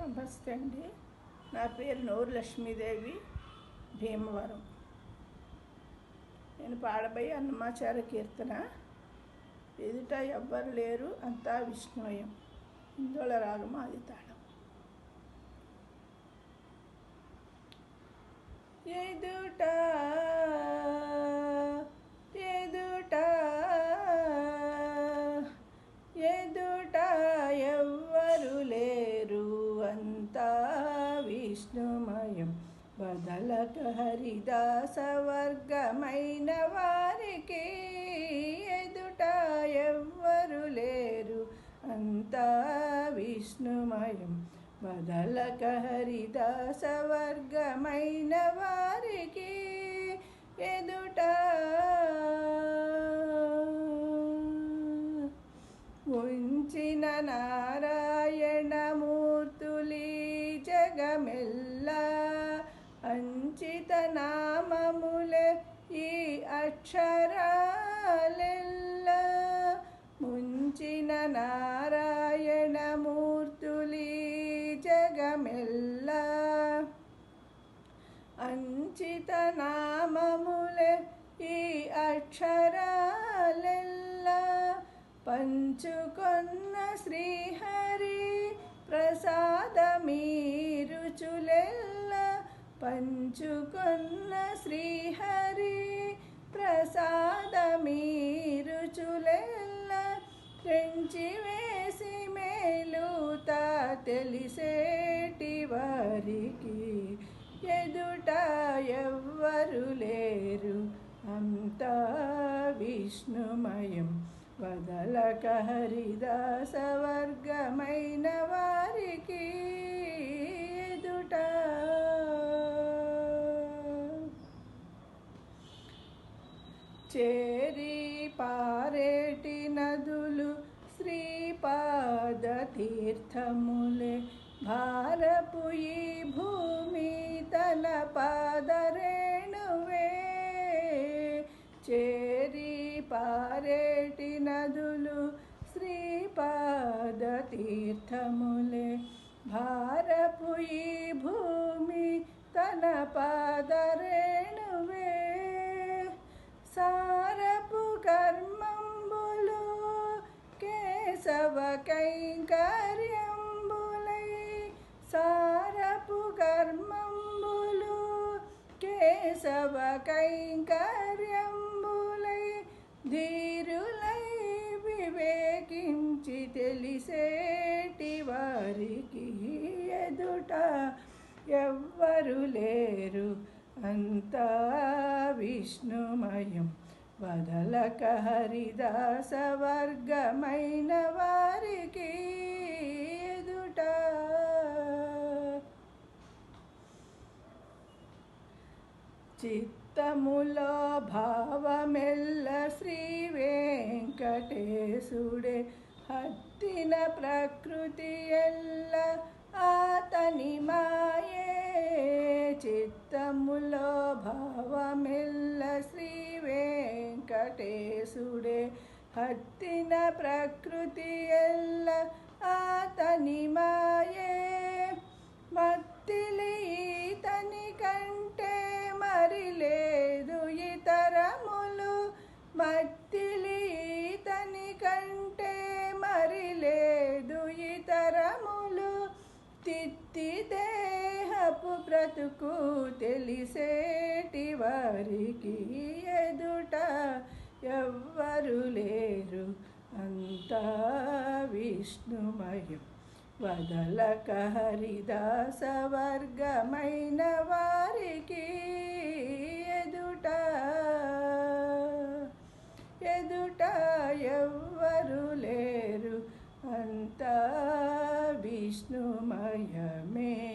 నమస్తే అండి. నా పేరు నూరు లక్ష్మీదేవి భీమవరం. నేను పాడబోయే అన్నమాచార కీర్తన. ఎదుట ఎవ్వరు లేరు అంతా విష్ణుయం ఇందుల రాగం అది తాళం. ఎదుట ఎదుట విష్ణుమయం బదలక హరిదాస వర్గమైన వారికి ఎదుట ఎవ్వరు లేరు. అంతా విష్ణుమయం బదలక హరిదాస వర్గమైన వారికి ఎదుట. ఉంచిన నారాయణమూర్తులి జగమెల్ల అంచిత నామములే ఈ అక్షరాలెల్ల. ముంచిన నారాయణమూర్తులి జగమెల్ల. అంచిత నామములే ఈ అక్షరాలెల్ల. పంచుకొన్న శ్రీహరి ప్రసాదమీ పంచుకొన్న శ్రీహరి ప్రసాదమీరుచులెల్ల పెంచి వేసి మేలుత తెలిసేటి వారికి ఎదుట ఎవ్వరు లేరు. అంతా విష్ణుమయం. వదలక హరిదాస వర్గమైనవా చేరి పారేటి నదులు శ్రీపాద తీర్థములే భారపు ఈ భూమి తన పాదరేణువే. చేరి పారేటి నదులు కేశవ సారపు కర్మంబులు కేశవ కైంకర్యంబులై ధీరులై వివేకించి తెలిసేటి వారికి ఎదుట ఎవ్వరు లేరు అంతా విష్ణుమయం వదలక హరిదాస వర్గమైన వారికి ఎదుట. చిత్తములో భావమెల్ల శ్రీ వెంకటేశుడే హత్తిన ప్రకృతి ఎల్ల ఆతని మాయే. చిత్తములో భావమెల్ల వెంకటేశుడే హత్తిన ప్రకృతి ఎల్ల ఆతని మాయే. మత్తిలి ఈతని కంటే మరి లేదు ఇతరములు. మత్తిలి ఈతని కంటే మరి లేదు ఇతరములు. తిత్తి దేహపు బ్రతుకు తెలిసేటి వారికి ఎదుట ఎవ్వరు లేరు. అంతా విష్ణుమయం. వదలక హరిదాస వర్గమైన వారికి ఎదుట ఎదుట ఎవ్వరు లేరు. అంతా విష్ణుమయమే.